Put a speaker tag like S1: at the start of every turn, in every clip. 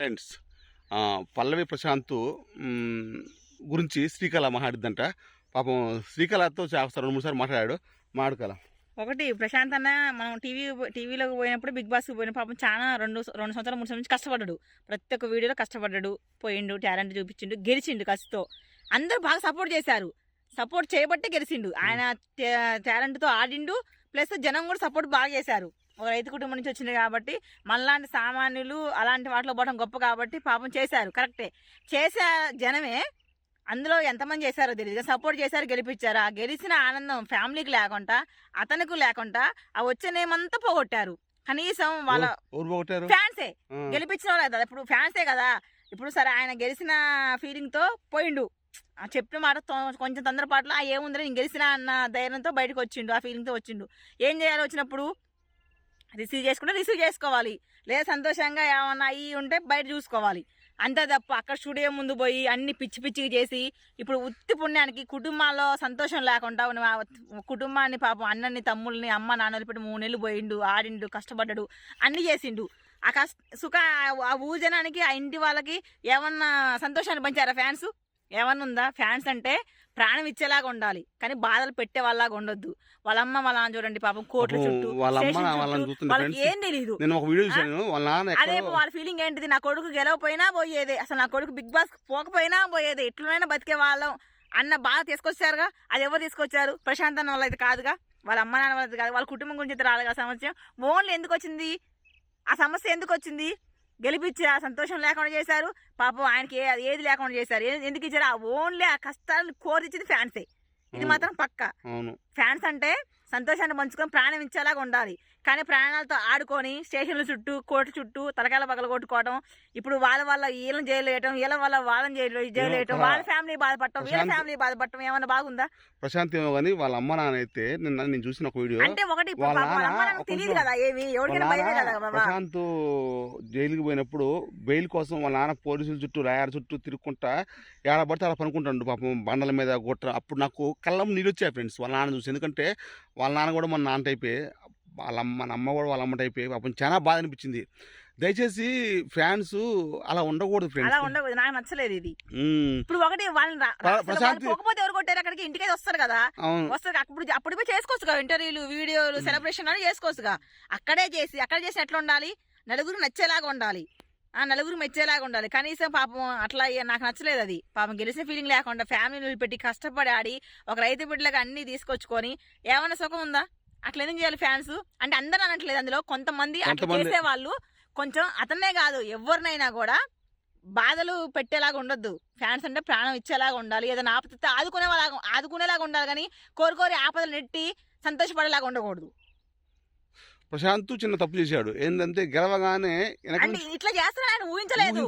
S1: Friends పల్లవి ప్రశాంత్ గురించి శ్రీకళ మాట్లాడిద్దంట. పాపం శ్రీకళతో చేస్తారు రెండు మూడు సార్లు మాట్లాడాడు. మాట్లాడుకల
S2: ఒకటి ప్రశాంత్ అన్న మనం టీవీ టీవీలోకి పోయినప్పుడు బిగ్ బాస్కి పోయిన పాపం చాలా రెండు రెండు సంవత్సరాలు మూడు సంవత్సరాల నుంచి కష్టపడ్డాడు. ప్రతి ఒక్క వీడియోలో కష్టపడ్డాడు. పోయిండు టాలెంట్ చూపించిండు గెలిచిండు కసితో. అందరూ బాగా సపోర్ట్ చేశారు. సపోర్ట్ చేయబట్టే గెలిచిండు. ఆయన టాలెంట్తో ఆడిండు ప్లస్ జనం కూడా సపోర్ట్ బాగా చేశారు. ఒక రైతు కుటుంబం నుంచి వచ్చింది కాబట్టి మనలాంటి సామాన్యులు అలాంటి వాటిలో పోవడం గొప్ప కాబట్టి పాపం చేశారు. కరెక్టే. చేసే జనమే అందులో ఎంతమంది చేశారో తెలియదు సపోర్ట్ చేశారు గెలిపించారు. ఆ గెలిచిన ఆనందం ఫ్యామిలీకి లేకుండా అతనికి లేకుండా ఆ వచ్చే నేమంతా పోగొట్టారు. కనీసం వాళ్ళ ఫ్యాన్సే. గెలిపించిన వాళ్ళే కదా. ఇప్పుడు ఫ్యాన్సే కదా. ఇప్పుడు సరే ఆయన గెలిచిన ఫీలింగ్తో పోయిండు. ఆ చెప్పిన మాట కొంచెం తొందరపాటులో ఆ ఏముందని నేను గెలిచిన అన్న ధైర్యంతో బయటకు వచ్చిండు. ఆ ఫీలింగ్తో వచ్చిండు. ఏం చేయాలి వచ్చినప్పుడు రిసీవ్ చేసుకుంటే రిసీవ్ చేసుకోవాలి. లేదా సంతోషంగా ఏమన్నా అయ్యి ఉంటే బయట చూసుకోవాలి. అంతే తప్ప అక్కడ స్టూడియో ముందు పోయి అన్ని పిచ్చి పిచ్చిగా చేసి ఇప్పుడు ఉత్తి పుణ్యానికి కుటుంబాల్లో సంతోషం లేకుండా ఉన్న కుటుంబాన్ని పాపం అన్నని తమ్ముల్ని అమ్మ నాన్నలు పెట్టి మూడు నెలలు పోయిండు ఆడిండు కష్టపడ్డాడు అన్ని చేసిండు. ఆ కష్ట సుఖ ఆ ఊజనానికి ఆ ఇంటి వాళ్ళకి ఏమన్నా సంతోషాన్ని పంచారా ఫ్యాన్స్? ఏమన్నా ఉందా? ఫ్యాన్స్ అంటే ప్రాణం ఇచ్చేలాగా ఉండాలి. కానీ బాధలు పెట్టే వాళ్ళలాగా ఉండొద్దు. వాళ్ళ అమ్మ వాళ్ళ చూడండి పాపం కోట్ల చుట్టూ వాళ్ళకి. ఏం తెలియదు
S1: నేను ఒక వీడియో చూశాను. వాళ్ళ నాన్న
S2: అదే వాళ్ళ ఫీలింగ్ ఏంటిది? నా కొడుకు గెలవపోయినా పోయేదే. అసలు నా కొడుకు బిగ్ బాస్ పోకపోయినా పోయేదే. ఎట్లనైనా బతికే వాళ్ళం అన్న బాగా తీసుకొచ్చారుగా? అది ఎవరు తీసుకొచ్చారు? ప్రశాంత్ అన్న వాళ్ళైతే కాదుగా? వాళ్ళ అమ్మ నాన్న వాళ్ళది కాదు. వాళ్ళ కుటుంబం గురించి అయితే రాదుగా సమస్య? ఓన్లీ ఎందుకు వచ్చింది? ఆ సమస్య ఎందుకు వచ్చింది? గెలిపించి ఆ సంతోషం లేకుండా చేశారు. పాపం ఆయనకి ఏది లేకుండా చేశారు. ఎందుకు ఇచ్చారు? ఆ ఓన్లీ ఆ కష్టాలను కోరిచ్చింది ఫ్యాన్సే. ఇది. మాత్రం పక్క.
S1: అవును.
S2: ఫ్యాన్స్ అంటే సంతోషాన్ని పంచుకొని ప్రాణం ఇచ్చేలాగా ఉండాలి. కానీ ప్రాణాలతో ఆడుకొని స్టేషన్ల చుట్టూ కోర్టు చుట్టూ తలకాయల పగల కొట్టుకోవడం ఇప్పుడు వాళ్ళ వల్ల వీళ్ళని జైలు వేయటం వీళ్ళ వల్ల వాళ్ళని జైలు జైలు వేయటం వాళ్ళ ఫ్యామిలీ బాధపడటం వీళ్ళ ఫ్యామిలీ బాధపడటం ఏమన్నా బాగుందా?
S1: ప్రశాంత్ ఏమో కానీ వాళ్ళ అమ్మ నాన్న అయితే నిన్న నేను చూసిన ఒక వీడియో
S2: అంటే ఒకటి
S1: వాళ్ళ
S2: వాళ్ళ తెలియదు. కదా ఏమి
S1: వాళ్ళ
S2: ఎవరికైనా భయమే కదా
S1: ప్రశాంత్ జైలుకి పోయినప్పుడు బెయిల్ కోసం వాళ్ళ నాన్న పోలీసుల చుట్టూ లాయర్ చుట్టూ తిరుక్కుంటా ఏడబడితే అలా పనుకుంటాడు పాపం బండల మీద గొట్ట అప్పుడు నాకు కళ్ళం నీళ్ళు వచ్చాయి ఫ్రెండ్స్ వాళ్ళ నాన్న చూసి ఎందుకంటే వాళ్ళ నాన్న కూడా మన నాన్న టైపే వాళ్ళ అమ్మ మన అమ్మ కూడా వాళ్ళ అమ్మ టైపే పాపం చాలా బాధ అనిపించింది. దయచేసి ఫ్యాన్స్ అలా ఉండకూడదు
S2: అలా
S1: ఫ్రెండ్స్
S2: ఉండకూడదు. నాకు నచ్చలేదు ఇది. ఇప్పుడు ఒకటి వాళ్ళని పోకపోతే ఎవరు కొట్టారు? అక్కడికి ఇంటికి వస్తారు కదా. వస్తారు అప్పుడు అప్పుడు పోయి చేసుకోవచ్చుగా ఇంటర్వ్యూలు వీడియోలు సెలబ్రేషన్ అని చేసుకోవచ్చుగా అక్కడే చేసి అక్కడ చేసి ఎట్లా ఉండాలి? నలుగురు నచ్చేలాగా ఉండాలి. ఆ నలుగురు మెచ్చేలాగా ఉండాలి. కనీసం పాపం అట్లా నాకు నచ్చలేదు అది. పాపం గెలిచిన ఫీలింగ్ లేకుండా ఫ్యామిలీ పెట్టి కష్టపడి ఆడి ఒక రైతు బిడ్డలకు అన్ని తీసుకొచ్చుకొని ఏమైనా సుఖం ఉందా? అట్లా ఎందుకు చేయాలి ఫ్యాన్స్ అంటే అందరూ అనట్లేదు అందులో. కొంతమంది అట్లా. చేసే వాళ్ళు కొంచెం అతనే కాదు. ఎవరినైనా కూడా బాధలు పెట్టేలాగా ఉండొద్దు. ఫ్యాన్స్ అంటే ప్రాణం ఇచ్చేలాగా ఉండాలి. ఏదైనా ఆపద ఆదుకునేలాగా ఆదుకునేలాగా ఉండాలి కానీ కోరి కోరి ఆపదలు నెట్టి సంతోషపడేలాగా ఉండకూడదు.
S1: ప్రశాంత్ చిన్న తప్పు చేశాడు. ఏంటంటే గెలవగానే
S2: ఇట్లా చేస్తారని ఆయన ఊహించలేదు.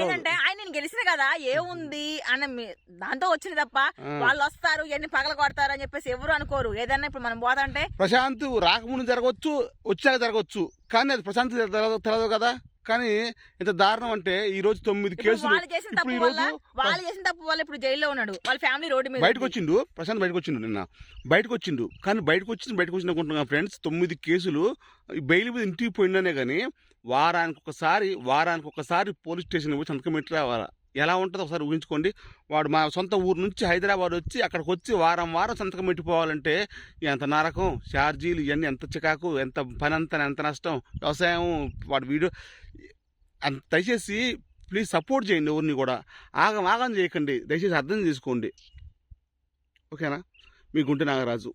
S2: ఏంటంటే ఆయన నేను గెలిచిన కదా ఏముంది అని దాంతో వచ్చింది తప్ప. వాళ్ళు వస్తారు ఎన్ని పగల కొడతారు అని చెప్పేసి ఎవరు అనుకోరు. ఏదన్నా ఇప్పుడు మనం పోతంటే
S1: ప్రశాంత్ రాకముందు జరగవచ్చు వచ్చాక జరగవచ్చు. కానీ అది ప్రశాంత్ తెలదు కదా. కానీ ఇంత దారుణం అంటే ఈ రోజు తొమ్మిది కేసులు.
S2: వాళ్ళు చేసిన
S1: ఇప్పుడు
S2: తప్పు
S1: ఈ
S2: వల్ల
S1: రోజు
S2: వాళ్ళు చేసిన తప్పు వల్ల ఇప్పుడు జైల్లో ఉన్నాడు. వాళ్ళ ఫ్యామిలీ రోడ్డు మీద
S1: బయటకు
S2: ఉంది.
S1: వచ్చిండు ప్రశాంత్ బయటకు వచ్చిండు నిన్న. బయటకు వచ్చిండు. కానీ బయటకు వచ్చింది బయటకు అనుకుంటున్నా ఫ్రెండ్స్. తొమ్మిది కేసులు ఈ బెయిల్ మీద ఇంటికి పోయిందనే కానీ వారానికి ఒకసారి వారానికి ఒకసారి పోలీస్ స్టేషన్ పోయి సంతకం పెట్టి రావాలా? ఎలా ఉంటుందో ఒకసారి ఊహించుకోండి. వాడు మా సొంత ఊరు నుంచి హైదరాబాద్ వచ్చి అక్కడికి వచ్చి వారం వారం సంతకం పెట్టిపోవాలంటే ఎంత నరకం? ఛార్జీలు ఇవన్నీ ఎంత చికాకు ఎంత పని అంత ఎంత నష్టం? వ్యవసాయం వాడి వీడియో దయచేసి ప్లీజ్ సపోర్ట్ చేయండి ఎవరిని కూడా. ఆగం ఆగం చేయకండి. దయచేసి అర్థం చేసుకోండి. ఓకేనా? మీ గుంట నాగరాజు.